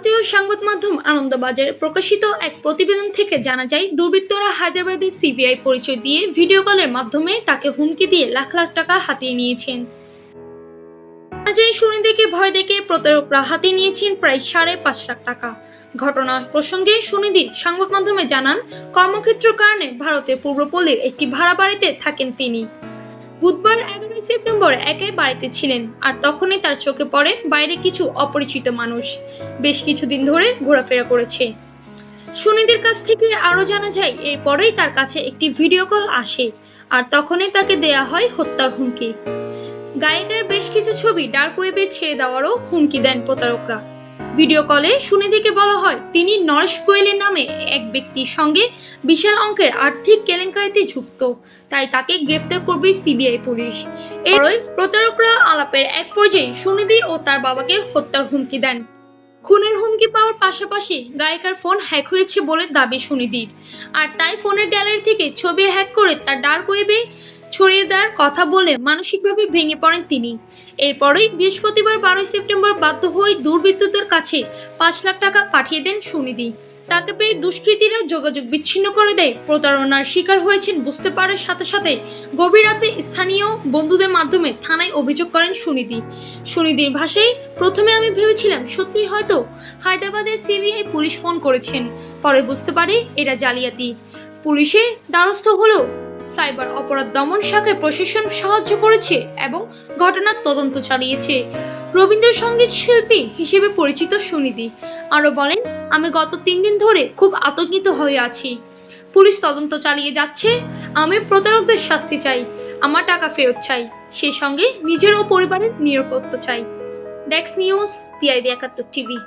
ভারতীয় সংবাদ মাধ্যম আনন্দবাজারে প্রকাশিত এক প্রতিবেদন থেকে জানা যায়, দুর্বৃত্তরা হায়দ্রাবাদের সিবিআই পরিচয় দিয়ে ভিডিও কলের মাধ্যমে তাকে হুমকি দিয়ে লাখ লাখ টাকা হাতিয়ে নিয়েছেন। ভয় দেখে প্রতারকরা হাতিয়ে নিয়েছেন প্রায় সাড়ে পাঁচ লাখ টাকা। ঘটনা প্রসঙ্গে সুনিধি সংবাদ মাধ্যমে জানান কর্মক্ষেত্র কারণে ভারতের পূর্বপল্লীর একটি ভাড়া বাড়িতে থাকেন তিনি। বুধবার এগারোই সেপ্টেম্বর একাই বাড়িতে ছিলেন আর তখনই তার চোখে পড়ে বাইরে কিছু অপরিচিত মানুষ। বেশ কিছুদিন ধরে ঘোরাফেরা করেছে। সুনীদের কাছ থেকে আরও জানা যায়, এরপরেই তার কাছে একটি ভিডিও কল আসে আর তখনই তাকে দেয়া হয় হত্যার হুমকি। গায়কের বেশ কিছু ছবি ডার্ক ওয়েবে ছেড়ে দেওয়ারও হুমকি দেন প্রতারকরা। ভিডিও কলে সুনিধিকে বলা হয়, তিনি নরেশ গোয়েলের নামে এক ব্যক্তির সঙ্গে বিশাল অঙ্কের আর্থিক কেলেঙ্কারিতে যুক্ত। তাই তাকে গ্রেফতার করবে সিবিআই পুলিশ। এরই প্রতারকরা আলাপের এক পর্যায়ে সুনিধি ও তার বাবাকে হত্যার হুমকি দেন। খুনের হুমকি পাওয়ার পাশাপাশি গায়িকার ফোন হ্যাক হয়েছে বলে দাবি সুনিধির। আর তাই ফোনের গ্যালারি থেকে ছবি হ্যাক করে তার ডার্ক ওয়েবে ছড়িয়ে দেওয়ার কথা বলে মানসিকভাবে ভেঙে পড়েন তিনি। এরপরই বৃহস্পতিবার বারোই সেপ্টেম্বর বাধ্য হয়ে দুর্বৃত্তদের কাছে পাঁচ লাখ টাকা পাঠিয়ে দেন সুনিধি। তাকে পেয়ে দুষ্কৃতীরা যোগাযোগ বিচ্ছিন্ন করে দেয়। প্রতারণার শিকার হয়েছেন বুঝতে পারার সাথে সাথে গভীর রাতে স্থানীয় বন্ধুদের মাধ্যমে থানায় অভিযোগ করেন সুনিধি। সুনিধির ভাষায়, প্রথমে আমি ভেবেছিলাম সত্যি হয়তো হায়দ্রাবাদের সিবিআই পুলিশ ফোন করেছেন। পরে বুঝতে পারে এটা জালিয়াতি। পুলিশের দ্বারস্থ হলেও সাইবার অপরাধ দমন শাখায় প্রশাসন সাহায্য করেছে এবং ঘটনার তদন্ত চালিয়েছে। রবীন্দ্রসঙ্গীত শিল্পী হিসেবে পরিচিত সুনিধি। আরও বলেন, আমি গত তিন দিন ধরে খুব আতঙ্কিত হয়ে আছি। পুলিশ তদন্ত চালিয়ে যাচ্ছে, আমি প্রতারকদের শাস্তি চাই, আমার টাকা ফেরত চাই সেই সঙ্গে নিজের ও পরিবারের নিরাপত্তা চাই। ডেক্স নিউজ পিআইবি একাত্তর টিভি